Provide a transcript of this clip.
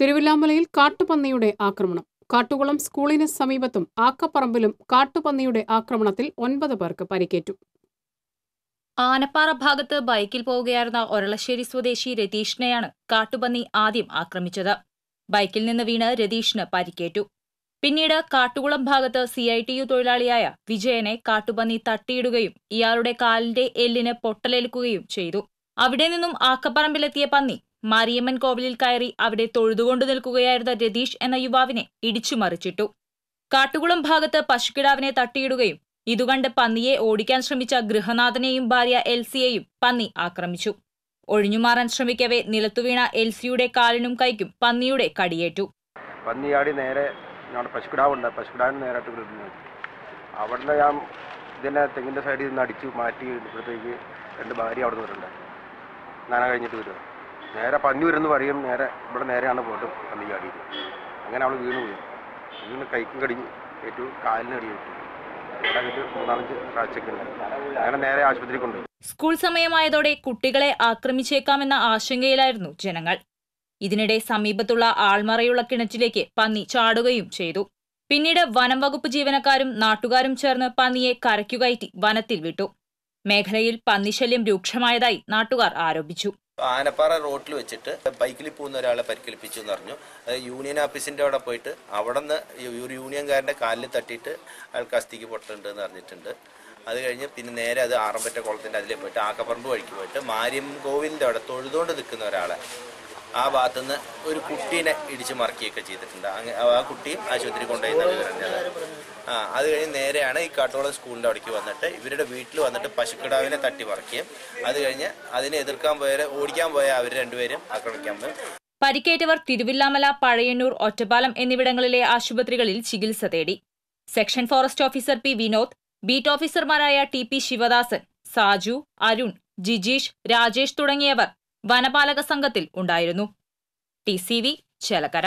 തിരുവില്ലാമലയിൽ കാട്ടുപന്നിയുടെ ആക്രമണം. കാട്ടുകുളം സ്കൂളിന് സമീപത്തും ആക്കപ്പറമ്പിലും കാട്ടുപന്നിയുടെ ആക്രമണത്തിൽ ഒൻപത് പേർക്ക് പരിക്കേറ്റു. ആനപ്പാറ ഭാഗത്ത് ബൈക്കിൽ പോവുകയായിരുന്ന ഒരളശ്ശേരി സ്വദേശി രതീഷിനെയാണ് കാട്ടുപന്നി ആദ്യം ആക്രമിച്ചത്. ബൈക്കിൽ നിന്ന് വീണ് രതീഷിന് പരിക്കേറ്റു. പിന്നീട് കാട്ടുകുളം ഭാഗത്ത് സി ഐ ടി യു തൊഴിലാളിയായ വിജയനെ കാട്ടുപന്നി തട്ടിയിടുകയും ഇയാളുടെ കാലിന്റെ എല്ലിന് പൊട്ടലേൽക്കുകയും ചെയ്തു. അവിടെ നിന്നും ആക്കപ്പറമ്പിലെത്തിയ പന്നി മാരിയമ്മൻ കോവിലിൽ കയറി അവിടെ തൊഴുതുകൊണ്ടു നിൽക്കുകയായിരുന്ന രതീഷ് എന്ന യുവാവിനെ ഇടിച്ചു മറിച്ചിട്ടു. കാട്ടുകുളം ഭാഗത്ത് പശുക്കിടാവിനെ തട്ടിയിടുകയും ഇതുകണ്ട് പന്നിയെ ഓടിക്കാൻ ശ്രമിച്ച ഗൃഹനാഥനെയും ഭാര്യ എൽസിയെയും പന്നി ആക്രമിച്ചു. ഒഴിഞ്ഞുമാറാൻ ശ്രമിക്കവേ നിലത്തുവീണ എൽസിയുടെ കാലിനും കൈക്കും പന്നിയുടെ കടിയേറ്റു. പന്നിയാടി നേരെ പശുക്കിടാവുണ്ട്. പശുക്കിടാവിന് നേരിട്ട് വിടുന്നു അവിടുന്ന് ഞാൻ ഇതിനെ തെങ്ങിന്റെ സൈഡിൽ നിന്ന് അടിച്ചു മാറ്റി ഇപ്പോഴത്തേക്ക് രണ്ട് ഭാര്യ അവിടെ നിന്ന് വരുന്നുണ്ട്. നന കഴിഞ്ഞിട്ട് വരിക നേരെ പഞ്ഞൂരെന്ന് പറയും നേരെ ഇവിടെ നേരെയാണ് പോയിട്ട് പന്നി ചാടിയത്. അങ്ങനെ അവൾ വീണ് പോയി. വീണ് കൈക്കും കടിഞ്ഞു ഏറ്റു കാലിന് കടി ഏറ്റു സ്കൂൾ സമയമായതോടെ കുട്ടികളെ ആക്രമിച്ചേക്കാമെന്ന ആശങ്കയിലായിരുന്നു ജനങ്ങൾ. ഇതിനിടെ സമീപത്തുള്ള ആൾമറയുള്ള കിണറ്റിലേക്ക് പന്നി ചാടുകയും ചെയ്തു. പിന്നീട് വനം വകുപ്പ് ജീവനക്കാരും നാട്ടുകാരും ചേർന്ന് പന്നിയെ കരയ്ക്കുകയറ്റി വനത്തിൽ വിട്ടു. മേഖലയിൽ പന്നിശല്യം രൂക്ഷമായതായി നാട്ടുകാർ ആരോപിച്ചു. ആനപ്പാറ റോട്ടിൽ വെച്ചിട്ട് ബൈക്കിൽ പോകുന്ന ഒരാളെ പരിക്കേൽപ്പിച്ചു എന്ന് പറഞ്ഞു. യൂണിയൻ ഓഫീസിന്റെ അവിടെ പോയിട്ട് അവിടെ നിന്ന് ഒരു യൂണിയൻകാരന്റെ കാലിൽ തട്ടിയിട്ട് അയാൾക്ക് അസ്ഥിക്ക് പൊട്ടുണ്ട് എന്ന് പറഞ്ഞിട്ടുണ്ട് അത് കഴിഞ്ഞ് പിന്നെ നേരെ അത് ആറമ്പറ്റ കുളത്തിന്റെ അതിലേക്ക് പോയിട്ട് ആക്കപ്പറമ്പ് വഴിക്ക് പോയിട്ട് മാര്യം കോവിലിന്റെ അവിടെ തൊഴുതുകൊണ്ട് നിൽക്കുന്ന ഒരാളെ ആ ഭാഗത്തു നിന്ന് ഒരു കുട്ടീനെ ഇടിച്ച് മറക്കുകയൊക്കെ ചെയ്തിട്ടുണ്ട്. ആ കുട്ടിയും ആശുപത്രി കൊണ്ടുപോയി ആ അത് കഴിഞ്ഞ് നേരെയാണ് ഈ കാട്ടോളം സ്കൂളിന്റെ അവിടേക്ക് വന്നിട്ട് ഇവരുടെ വീട്ടിൽ വന്നിട്ട് പശുക്കിടാവിനെ തട്ടി മറക്കുകയും അത് കഴിഞ്ഞ് അതിനെ എതിർക്കാൻ പോയ ഓടിക്കാൻ പോയ അവർ രണ്ടുപേരും ആക്രമിക്കാൻ പോയി. പരിക്കേറ്റവർ തിരുവില്ലാമല പഴയന്നൂർ ഒറ്റപ്പാലം എന്നിവിടങ്ങളിലെ ആശുപത്രികളിൽ ചികിത്സ തേടി. Section forest officer P Vinod beat ഓഫീസർമാരായ ടി പി ശിവദാസൻ സാജു അരുൺ ജിജീഷ് രാജേഷ് തുടങ്ങിയവർ വനപാലക സംഘത്തിൽ ഉണ്ടായിരുന്നു. T C V Chelakkara.